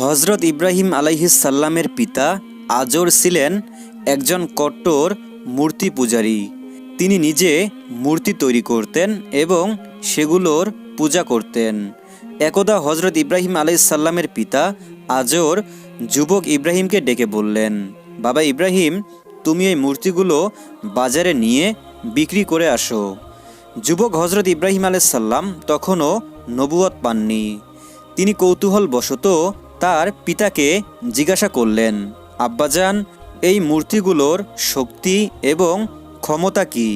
হজরত ইব্রাহিম আলাইহিসাল্লামের পিতা আজর ছিলেন একজন কট্টর মূর্তি পূজারী। তিনি নিজে মূর্তি তৈরি করতেন এবং সেগুলোর পূজা করতেন। একদা হজরত ইব্রাহিম আলাইসাল্লামের পিতা আজর যুবক ইব্রাহিমকে ডেকে বললেন, বাবা ইব্রাহিম, তুমি এই মূর্তিগুলো বাজারে নিয়ে বিক্রি করে আসো। যুবক হজরত ইব্রাহিম আলাইসাল্লাম তখনও নবুয়ত পাননি। তিনি কৌতূহল বশত তার পিতাকে জিজ্ঞাসা করলেন, আব্বাজান, এই মূর্তিগুলোর শক্তি এবং ক্ষমতা কি?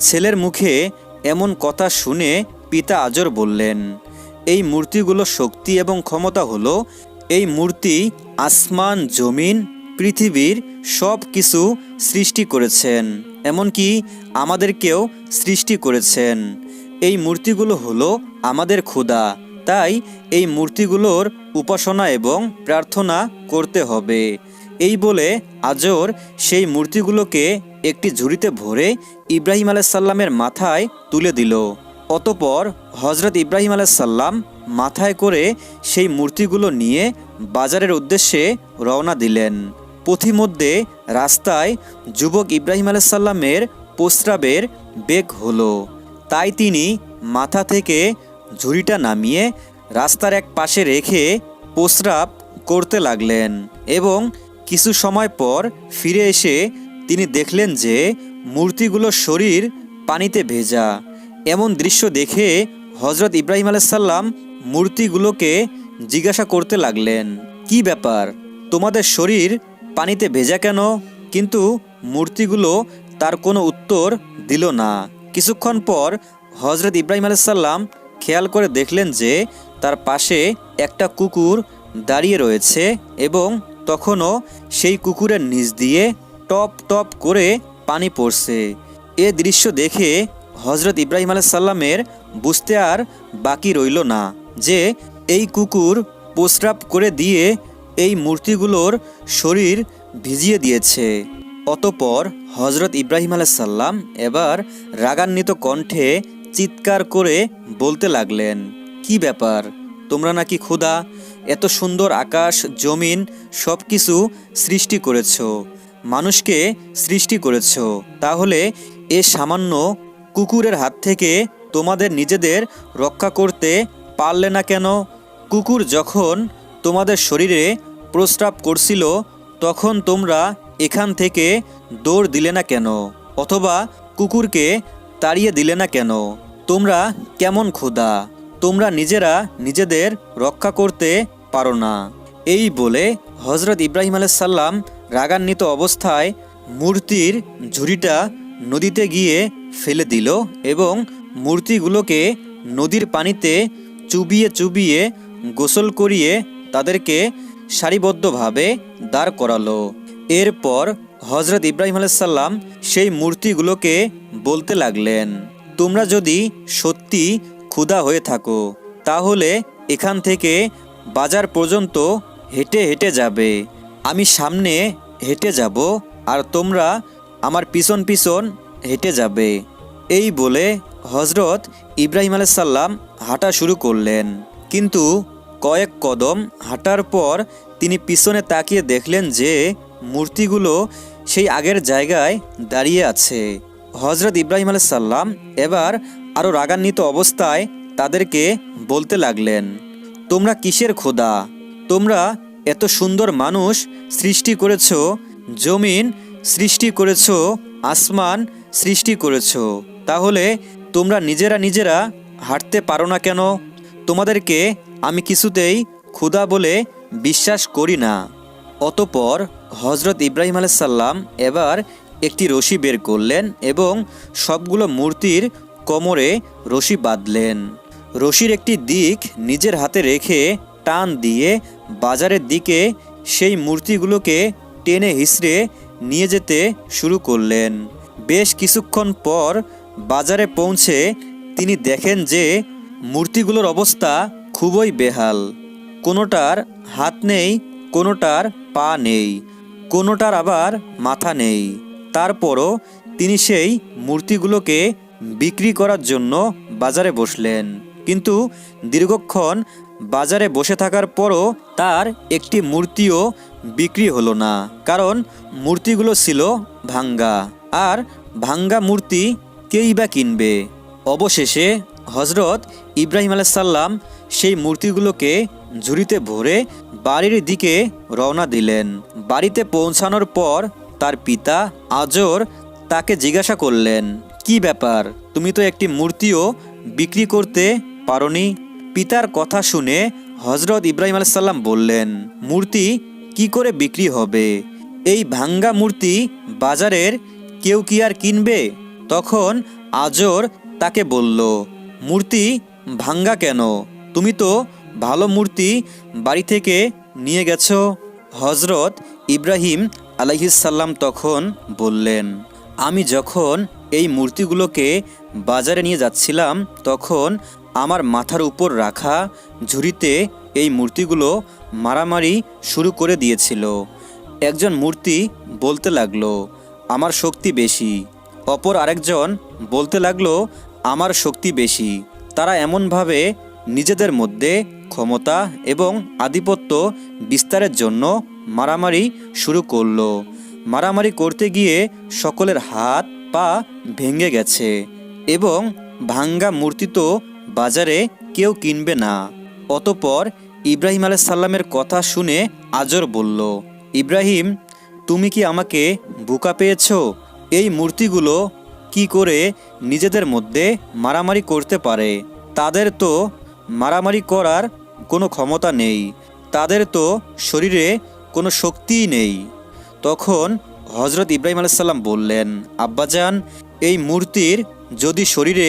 ছেলের মুখে এমন কথা শুনে পিতা আজর বললেন, এই মূর্তিগুলোর শক্তি এবং ক্ষমতা হলো, এই মূর্তি আসমান, জমিন, পৃথিবীর সব কিছু সৃষ্টি করেছেন, এমনকি আমাদেরকেও সৃষ্টি করেছেন। এই মূর্তিগুলো হলো আমাদের ক্ষুধা তাই এই মূর্তিগুলোর উপাসনা এবং প্রার্থনা করতে হবে। এই বলে আজর সেই মূর্তিগুলোকে একটি ঝুড়িতে ভরে ইব্রাহিম আলাইসাল্লামের মাথায় তুলে দিল। অতপর হজরত ইব্রাহিম আলাইসাল্লাম মাথায় করে সেই মূর্তিগুলো নিয়ে বাজারের উদ্দেশ্যে রওনা দিলেন। পথিমধ্যে রাস্তায় যুবক ইব্রাহিম আলাইসাল্লামের প্রস্রাবের বেগ হলো। তাই তিনি মাথা থেকে ঝুড়িটা নামিয়ে রাস্তার এক পাশে রেখে প্রস্রাব করতে লাগলেন এবং কিছু সময় পর ফিরে এসে তিনি দেখলেন যে মূর্তিগুলোর শরীর পানিতে ভেজা। এমন দৃশ্য দেখে হজরত ইব্রাহিম আলাইসাল্লাম মূর্তিগুলোকে জিজ্ঞাসা করতে লাগলেন, কি ব্যাপার? তোমাদের শরীর পানিতে ভেজা কেন? কিন্তু মূর্তিগুলো তার কোনো উত্তর দিল না। কিছুক্ষণ পর হজরত ইব্রাহিম আলাইসাল্লাম খেয়াল করে দেখলেন যে তার পাশে একটা কুকুর দাঁড়িয়ে রয়েছে এবং তখনও সেই কুকুরের নিচ দিয়ে টপ টপ করে পানি পড়ছে। এ দৃশ্য দেখে হজরত ইব্রাহিম আলাইসাল্লামের বুঝতে আর বাকি রইল না যে এই কুকুর প্রস্রাব করে দিয়ে এই মূর্তিগুলোর শরীর ভিজিয়ে দিয়েছে। অতপর হজরত ইব্রাহিম আলাইসাল্লাম এবার রাগান্বিত কণ্ঠে চিৎকার করে বলতে লাগলেন কি ব্যাপার? তোমরা নাকি ক্ষুধা এত সুন্দর আকাশ, জমিন সব কিছু সৃষ্টি করেছ। মানুষকে সৃষ্টি করেছ। তাহলে এ সামান্য কুকুরের হাত থেকে তোমাদের নিজেদের রক্ষা করতে পারলে না কেন? কুকুর যখন তোমাদের শরীরে প্রস্রাব করছিল, তখন তোমরা এখান থেকে দৌড় দিলে না কেন? অথবা কুকুরকে তাড়িয়ে দিলে না কেন? তোমরা কেমন ক্ষুধা তোমরা নিজেরা নিজেদের রক্ষা করতে পারো না। এই বলে হজরত ইব্রাহিম আলাইসাল্লাম রাগান্বিত অবস্থায় মূর্তির ঝুড়িটা নদীতে গিয়ে ফেলে দিল এবং মূর্তিগুলোকে নদীর পানিতে চুবিয়ে চুবিয়ে গোসল করিয়ে তাদেরকে সারিবদ্ধভাবে দাঁড় করালো। এরপর হজরত ইব্রাহিম আলাইসাল্লাম সেই মূর্তিগুলোকে বলতে লাগলেন, তোমরা যদি সত্যি ক্ষুধা হয়ে থাকো, তাহলে এখান থেকে বাজার পর্যন্ত হেঁটে হেঁটে যাবে। আমি সামনে হেঁটে যাব আর তোমরা আমার পিছন পিছন হেঁটে যাবে। এই বলে হজরত ইব্রাহিম আলাইসাল্লাম হাঁটা শুরু করলেন। কিন্তু কয়েক কদম হাঁটার পর তিনি পিছনে তাকিয়ে দেখলেন যে মূর্তিগুলো সেই আগের জায়গায় দাঁড়িয়ে আছে। হজরত ইব্রাহিম আলাইসাল্লাম এবার আরও রাগান্বিত অবস্থায় তাদেরকে বলতে লাগলেন, তোমরা কিসের খোদা? তোমরা এত সুন্দর মানুষ সৃষ্টি করেছ, জমিন সৃষ্টি করেছ, আসমান সৃষ্টি করেছ। তাহলে তোমরা নিজেরা নিজেরা হাঁটতে পারো না কেন? তোমাদেরকে আমি কিছুতেই ক্ষুধা বলে বিশ্বাস করি না। অতপর হজরত ইব্রাহিম আলাইসাল্লাম এবার একটি রশি বের করলেন এবং সবগুলো মূর্তির কোমরে রশি বাঁধলেন। রশির একটি দিক নিজের হাতে রেখে টান দিয়ে বাজারের দিকে সেই মূর্তিগুলোকে টেনে হিসড়ে নিয়ে যেতে শুরু করলেন। বেশ কিছুক্ষণ পর বাজারে পৌঁছে তিনি দেখেন যে মূর্তিগুলোর অবস্থা খুবই বেহাল। কোনোটার হাত নেই, কোনোটার পা নেই, কোনোটার আবার মাথা নেই। তারপরও তিনি সেই মূর্তিগুলোকে বিক্রি করার জন্য বাজারে বসলেন। কিন্তু দীর্ঘক্ষণ বাজারে বসে থাকার পরও তার একটি মূর্তিও বিক্রি হলো না, কারণ মূর্তিগুলো ছিল ভাঙ্গা। আর ভাঙ্গা মূর্তি কেই বা কিনবে? অবশেষে হজরত ইব্রাহিম আলাইসাল্লাম সেই মূর্তিগুলোকে ঝুড়িতে ভরে বাড়ির দিকে রওনা দিলেন। বাড়িতে পৌঁছানোর পর তার পিতা আজর তাকে জিজ্ঞাসা করলেন কি ব্যাপার? তুমি তো একটি মূর্তিও বিক্রি করতে পারোনি। পিতার কথা শুনে হজরত ইব্রাহিম আলাইসাল্লাম বললেন, মূর্তি কি করে বিক্রি হবে? এই ভাঙ্গা মূর্তি বাজারের কেউ কি আর কিনবে? তখন আজর তাকে বলল, মূর্তি ভাঙ্গা কেন? তুমি তো ভালো মূর্তি বাড়ি থেকে নিয়ে গেছ। হজরত ইব্রাহিম আলাইহিসাল্লাম তখন বললেন, আমি যখন এই মূর্তিগুলোকে বাজারে নিয়ে যাচ্ছিলাম, তখন আমার মাথার উপর রাখা ঝুড়িতে এই মূর্তিগুলো মারামারি শুরু করে দিয়েছিল। একজন মূর্তি বলতে লাগল, আমার শক্তি বেশি। অপর আরেকজন বলতে লাগল, আমার শক্তি বেশি। তারা এমনভাবে নিজেদের মধ্যে ক্ষমতা এবং আধিপত্য বিস্তারের জন্য মারামারি শুরু করল। মারামারি করতে গিয়ে সকলের হাত পা ভেঙে গেছে এবং ভাঙ্গা মূর্তি তো বাজারে কেউ কিনবে না। অতপর ইব্রাহিম আলাইসাল্লামের কথা শুনে আজর বলল, ইব্রাহিম, তুমি কি আমাকে বোকা পেয়েছ? এই মূর্তিগুলো কি করে নিজেদের মধ্যে মারামারি করতে পারে? তাদের তো মারামারি করার কোনো ক্ষমতা নেই। তাদের তো শরীরে কোনো শক্তিই নেই। তখন হজরত ইব্রাহিম আলাইসাল্লাম বললেন আব্বাজান এই মূর্তির যদি শরীরে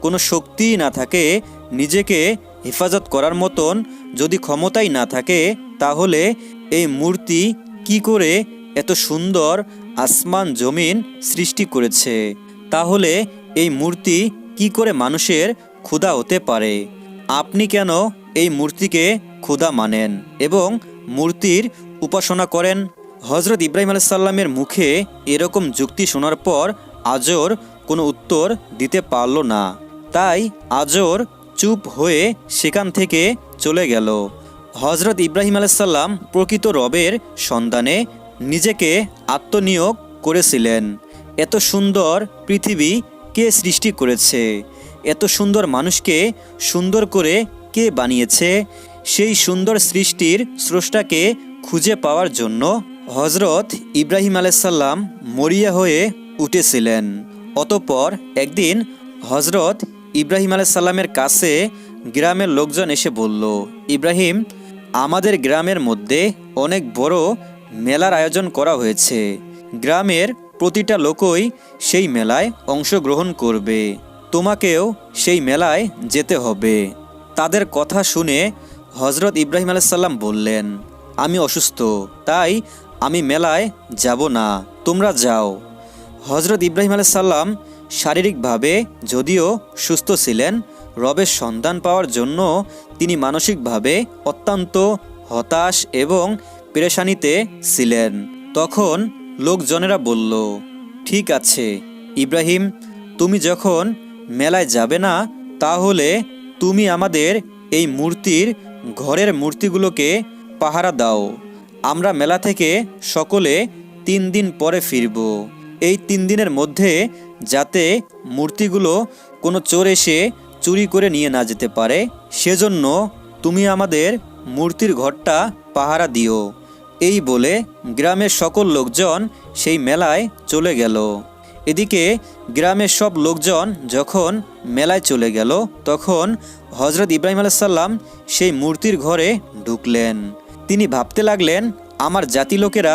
কোনো শক্তিই না থাকে, নিজেকে হেফাজত করার মতন যদি ক্ষমতাই না থাকে, তাহলে এই মূর্তি কি করে এত সুন্দর আসমান জমিন সৃষ্টি করেছে? তাহলে এই মূর্তি কি করে মানুষের ক্ষুধা হতে পারে? আপনি কেন এই মূর্তিকে ক্ষুধা মানেন এবং মূর্তির উপাসনা করেন? হজরত ইব্রাহিম আলাইসাল্লামের মুখে এরকম যুক্তি শোনার পর আজর কোনো উত্তর দিতে পারল না। তাই আজর চুপ হয়ে সেখান থেকে চলে গেল। হজরত ইব্রাহিম আলাইসাল্লাম প্রকৃত রবের সন্ধানে নিজেকে আত্মনিয়োগ করেছিলেন। এত সুন্দর পৃথিবী কে সৃষ্টি করেছে? এত সুন্দর মানুষকে সুন্দর করে কে বানিয়েছে? সেই সুন্দর সৃষ্টির স্রষ্টাকে খুঁজে পাওয়ার জন্য হজরত ইব্রাহিম আলাইসাল্লাম মরিয়া হয়ে উঠেছিলেন। অতপর একদিন হজরত ইব্রাহিম আলাইসাল্লামের কাছে গ্রামের লোকজন এসে বলল, ইব্রাহিম, আমাদের গ্রামের মধ্যে অনেক বড় মেলার আয়োজন করা হয়েছে। গ্রামের প্রতিটা লোকই সেই মেলায় অংশগ্রহণ করবে। তোমাকেও সেই মেলায় যেতে হবে। তাদের কথা শুনে হজরত ইব্রাহিম আলাইসাল্লাম বললেন আমি অসুস্থ, তাই আমি মেলায় যাব না, তোমরা যাও। হজরত ইব্রাহিম আলাইসাল্লাম শারীরিকভাবে যদিও সুস্থ ছিলেন, রবের সন্ধান পাওয়ার জন্য তিনি মানসিকভাবে অত্যন্ত হতাশ এবং পেরেশানিতে ছিলেন। তখন লোকজনেরা বলল, ঠিক আছে, ইব্রাহিম, তুমি যখন মেলায় যাবে না, তাহলে তুমি আমাদের এই মূর্তির ঘরের মূর্তিগুলোকে পাহারা দাও। আমরা মেলা থেকে সকলে তিন দিন পরে ফিরব। এই তিন দিনের মধ্যে যাতে মূর্তিগুলো কোনো চোর এসে চুরি করে নিয়ে না যেতে পারে, সেজন্য তুমি আমাদের মূর্তির ঘরটা পাহারা দিও। এই বলে গ্রামের সকল লোকজন সেই মেলায় চলে গেল। এদিকে গ্রামের সব লোকজন যখন মেলায় চলে গেল, তখন হজরত ইব্রাহিম আলাইসাল্লাম সেই মূর্তির ঘরে ঢুকলেন। তিনি ভাবতে লাগলেন, আমার জাতি লোকেরা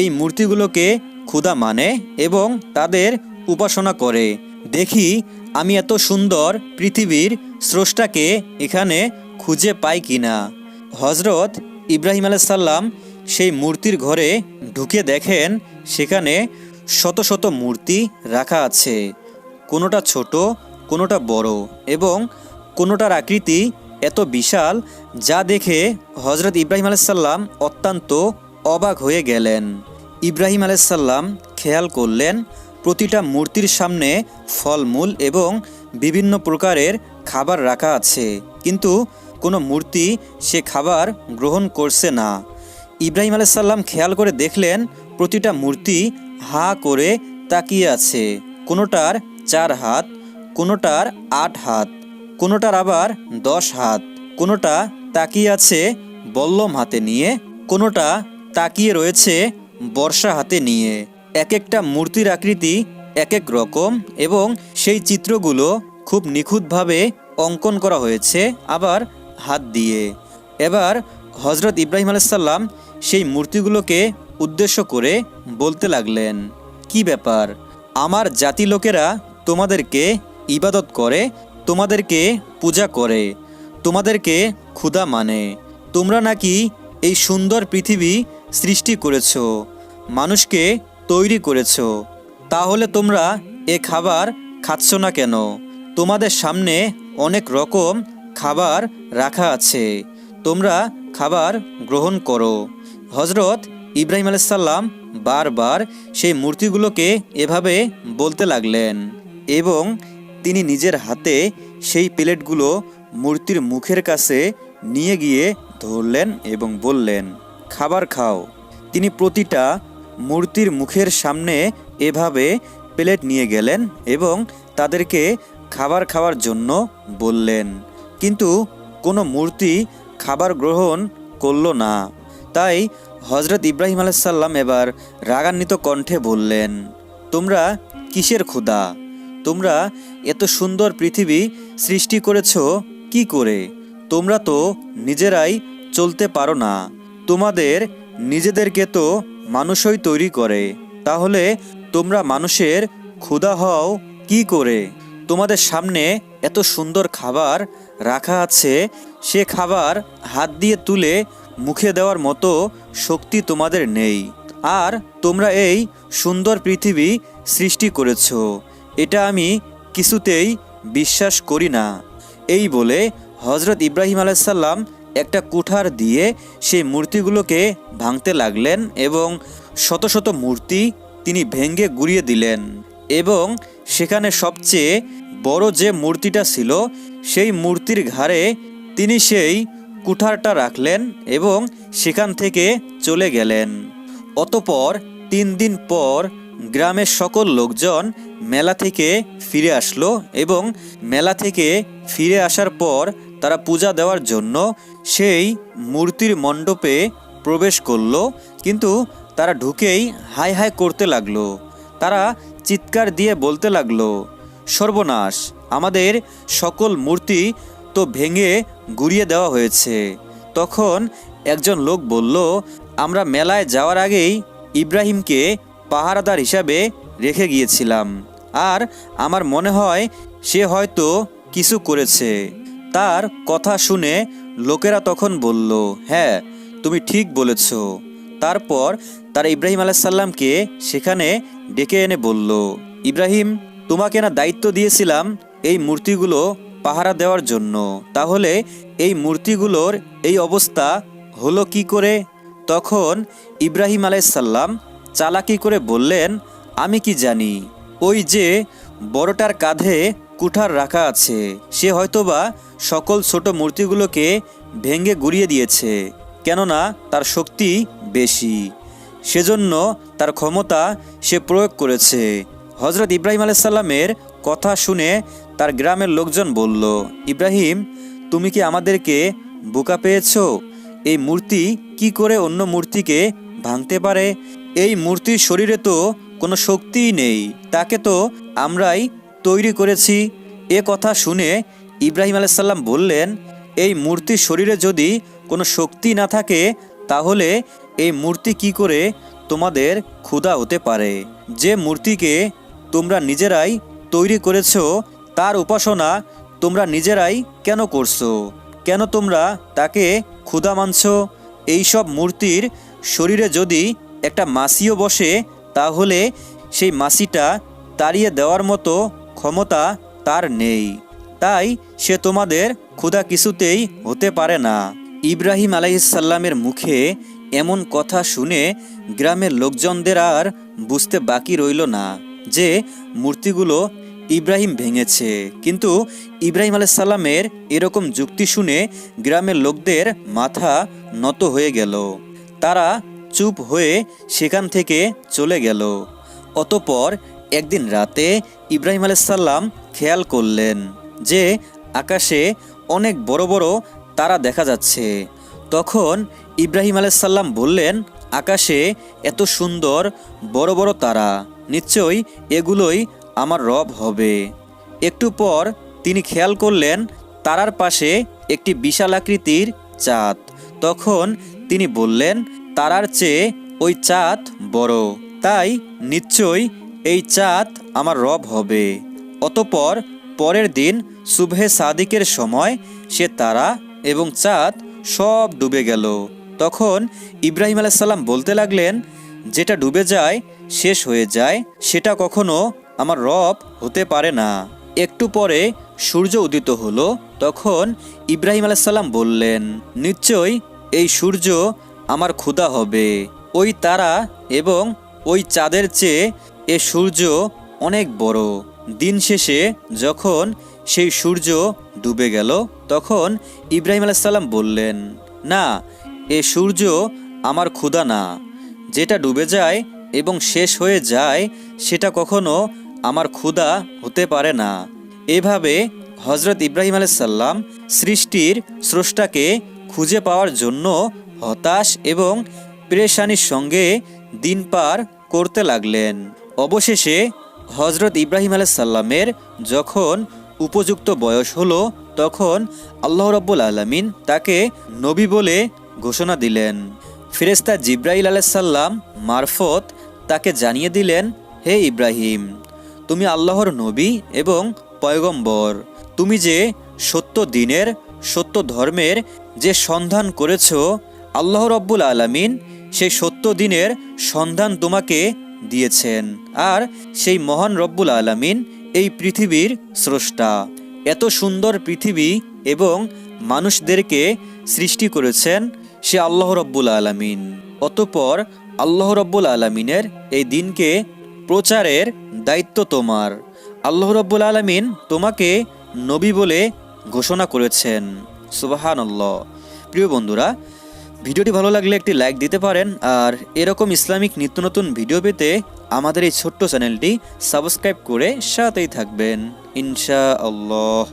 এই মূর্তিগুলোকে ক্ষুধা মানে এবং তাদের উপাসনা করে। দেখি, আমি এত সুন্দর পৃথিবীর স্রষ্টাকে এখানে খুঁজে পাই কিনা। হজরত ইব্রাহিম আলাইসাল্লাম সেই মূর্তির ঘরে ঢুকে দেখেন, সেখানে শত শত মূর্তি রাখা আছে। কোনোটা ছোট, কোনোটা বড় এবং কোনোটার আকৃতি এত বিশাল যা দেখে হজরত ইব্রাহিম আলাইসাল্লাম অত্যন্ত অবাক হয়ে গেলেন। ইব্রাহিম আলাইসাল্লাম খেয়াল করলেন, প্রতিটা মূর্তির সামনে ফলমূল এবং বিভিন্ন প্রকারের খাবার রাখা আছে। কিন্তু কোনো মূর্তি সে খাবার গ্রহণ করছে না। ইব্রাহিম আলাইসাল্লাম খেয়াল করে দেখলেন, প্রতিটা মূর্তি হা করে তাকিয়ে আছে। কোনোটার চার হাত, কোনোটার আট হাত। কোনোটার আবার দশ হাত, কোনোটা তাকিয়ে আছে বল্লম হাতে নিয়ে, কোনোটা তাকিয়ে রয়েছে বর্ষা হাতে নিয়ে। এক একটা মূর্তির আকৃতি এক এক রকম এবং সেই চিত্রগুলো খুব নিখুঁতভাবে অঙ্কন করা হয়েছে আবার হাত দিয়ে। এবার হজরত ইব্রাহিম আলাইসাল্লাম সেই মূর্তিগুলোকে উদ্দেশ্য করে বলতে লাগলেন, কি ব্যাপার? আমার জাতি লোকেরা তোমাদেরকে ইবাদত করে তোমাদেরকে পূজা করে, তোমাদেরকে ক্ষুধা মানে। তোমরা নাকি এই সুন্দর পৃথিবী সৃষ্টি করেছ, মানুষকে তৈরি করেছ। তাহলে তোমরা এ খাবার খাচ্ছ না কেন? তোমাদের সামনে অনেক রকম খাবার রাখা আছে। তোমরা খাবার গ্রহণ করো। হজরত ইব্রাহিম আলাইসাল্লাম বারবার সেই মূর্তিগুলোকে এভাবে বলতে লাগলেন এবং তিনি নিজের হাতে সেই প্লেটগুলো মূর্তির মুখের কাছে নিয়ে গিয়ে ধরলেন এবং বললেন, খাবার খাও। তিনি প্রতিটা মূর্তির মুখের সামনে এভাবে প্লেট নিয়ে গেলেন এবং তাদেরকে খাবার খাওয়ার জন্য বললেন। কিন্তু কোনো মূর্তি খাবার গ্রহণ করল না। তাই হজরত ইব্রাহিম আলাইসাল্লাম এবার রাগান্বিত কণ্ঠে বললেন, তোমরা কিসের ক্ষুধা? তোমরা এত সুন্দর পৃথিবী সৃষ্টি করেছ কি করে? তোমরা তো নিজেরাই চলতে পারো না। তোমাদের নিজেদেরকে তো মানুষই তৈরি করে। তাহলে তোমরা মানুষের ক্ষুধা হও কি করে? তোমাদের সামনে এত সুন্দর খাবার রাখা আছে, সে খাবার হাত দিয়ে তুলে মুখে দেওয়ার মতো শক্তি তোমাদের নেই। আর তোমরা এই সুন্দর পৃথিবী সৃষ্টি করেছ। এটা আমি কিছুতেই বিশ্বাস করি না। এই বলে হজরত ইব্রাহিম আলাইসাল্লাম একটা কুঠার দিয়ে সেই মূর্তিগুলোকে ভাঙতে লাগলেন এবং শত শত মূর্তি তিনি ভেঙ্গে গুড়িয়ে দিলেন এবং সেখানে সবচেয়ে বড় যে মূর্তিটা ছিল, সেই মূর্তির ঘাড়ে তিনি সেই কুঠারটা রাখলেন এবং সেখান থেকে চলে গেলেন। অতপর তিন দিন পর গ্রামের সকল লোকজন মেলা থেকে ফিরে আসলো এবং মেলা থেকে ফিরে আসার পর তারা পূজা দেওয়ার জন্য সেই মূর্তির মণ্ডপে প্রবেশ করল। কিন্তু তারা ঢুকেই হাই হাই করতে লাগল। তারা চিৎকার দিয়ে বলতে লাগল, সর্বনাশ, আমাদের সকল মূর্তি তো ভেঙে গুড়িয়ে দেওয়া হয়েছে। তখন একজন লোক বলল, আমরা মেলায় যাওয়ার আগেই ইব্রাহিমকে পাহারাদার হিসাবে রেখে গিয়েছিলাম। আর আমার মনে হয় সে হয়তো কিছু করেছে। তার কথা শুনে লোকেরা তখন বলল হ্যাঁ তুমি ঠিক বলেছ। তারপর তারা ইব্রাহিম আলাইসাল্লামকে সেখানে ডেকে এনে বলল, ইব্রাহিম, তোমাকে না দায়িত্ব দিয়েছিলাম এই মূর্তিগুলো পাহারা দেওয়ার জন্য। তাহলে এই মূর্তিগুলোর এই অবস্থা হলো কি করে? তখন ইব্রাহিম আলাইসাল্লাম চালাকি করে বললেন, আমি কি জানি? ওই যে বড়টার কাঁধে কুঠার রাখা আছে, সে হয়তোবা সকল ছোট মূর্তিগুলোকে ভেঙে গুড়িয়ে দিয়েছে, কেননা তার শক্তি বেশি। সেজন্য তার ক্ষমতা সে প্রয়োগ করেছে। হজরত ইব্রাহিম আলাইসাল্লামের কথা শুনে তার গ্রামের লোকজন বলল, ইব্রাহিম, তুমি কি আমাদেরকে বোকা পেয়েছ? এই মূর্তি কি করে অন্য মূর্তিকে ভাঙতে পারে? এই মূর্তির শরীরে তো কোনো শক্তিই নেই। তাকে তো আমরাই তৈরি করেছি। এ কথা শুনে ইব্রাহিম আলাইসাল্লাম বললেন, এই মূর্তির শরীরে যদি কোনো শক্তি না থাকে, তাহলে এই মূর্তি কি করে তোমাদের ক্ষুধা হতে পারে? যে মূর্তিকে তোমরা নিজেরাই তৈরি করেছ, তার উপাসনা তোমরা নিজেরাই কেন করছ? কেন তোমরা তাকে ক্ষুধা মানছ? এইসব মূর্তির শরীরে যদি একটা মাসিও বসে তাহলে সেই মাসিটা তাড়িয়ে দেওয়ার মতো ক্ষমতা তার নেই। তাই সে তোমাদের ক্ষুধা কিছুতেই হতে পারে না। ইব্রাহিম আলাইসাল্লামের মুখে এমন কথা শুনে গ্রামের লোকজনদের আর বুঝতে বাকি রইল না যে মূর্তিগুলো ইব্রাহিম ভেঙেছে। কিন্তু ইব্রাহিম আলাইসাল্লামের এরকম যুক্তি শুনে গ্রামের লোকদের মাথা নত হয়ে গেল। তারা চুপ হয়ে সেখান থেকে চলে গেল। অতপর একদিন রাতে ইব্রাহিম আলাইসাল্লাম খেয়াল করলেন যে আকাশে অনেক বড় বড় তারা দেখা যাচ্ছে। তখন ইব্রাহিম আলাইসাল্লাম বললেন, আকাশে এত সুন্দর বড় বড় তারা, নিশ্চয়ই এগুলোই আমার রব হবে। একটু পর তিনি খেয়াল করলেন তারার পাশে একটি বিশাল আকৃতির চাঁদ। তখন তিনি বললেন তারার চেয়ে ওই চাঁদ বড়। তাই নিশ্চয়ই এই চাঁদ আমার রব হবে। অতপর পরের দিন সুবহে সাদিকের সময় সে তারা এবং চাঁদ সব ডুবে গেল। তখন ইব্রাহিম আলাইসাল্লাম বলতে লাগলেন, যেটা ডুবে যায়, শেষ হয়ে যায়, সেটা কখনো আমার রব হতে পারে না। একটু পরে সূর্য উদিত হলো, তখন ইব্রাহিম আলাইসাল্লাম বললেন, নিশ্চয়ই এই সূর্য আমার ক্ষুধা হবে। ওই তারা এবং ওই চাঁদের চেয়ে এ সূর্য অনেক বড়। দিন শেষে যখন সেই সূর্য ডুবে গেল, তখন ইব্রাহিম আলাইসাল্লাম বললেন, না, এ সূর্য আমার ক্ষুধা না। যেটা ডুবে যায় এবং শেষ হয়ে যায়, সেটা কখনো আমার ক্ষুধা হতে পারে না। এভাবে হজরত ইব্রাহিম আলাইসাল্লাম সৃষ্টির স্রষ্টাকে খুঁজে পাওয়ার জন্য হতাশ এবং পেরেশানির সঙ্গে দিন পার করতে লাগলেন। অবশেষে হজরত ইব্রাহিম আলাইসাল্লামের যখন উপযুক্ত বয়স হলো, তখন আল্লাহ রব্বুল আলমিন তাকে নবী বলে ঘোষণা দিলেন। ফেরেস্তা জিব্রাইল আলাইসাল্লাম মারফত তাকে জানিয়ে দিলেন, হে ইব্রাহিম, তুমি আল্লাহর নবী এবং পয়গম্বর। তুমি যে সত্য দিনের, সত্য ধর্মের যে সন্ধান করেছ আল্লাহ রব্বুল আলমিন সেই সত্য দিনের সন্ধান তোমাকে দিয়েছেন। আর সেই মহান রব্বুল আলমিন এই পৃথিবীর স্রষ্টা। এত সুন্দর পৃথিবী এবং মানুষদেরকে সৃষ্টি করেছেন সে আল্লাহ রব্বুল আলমিন। অতপর আল্লাহ রব্বুল আলমিনের এই দিনকে প্রচারের দায়িত্ব তোমার। আল্লাহ রব্বুল আলমিন তোমাকে নবী বলে ঘোষণা করেছেন। সুবাহান প্রিয় বন্ধুরা ভিডিওটি ভালো লাগলে একটি লাইক দিতে পারেন, আর এরকম ইসলামিক নিত্য নতুন ভিডিও পেতে আমাদের এই ছোট্ট চ্যানেলটি সাবস্ক্রাইব করে সাথেই থাকবেন। ইনশা আল্লাহ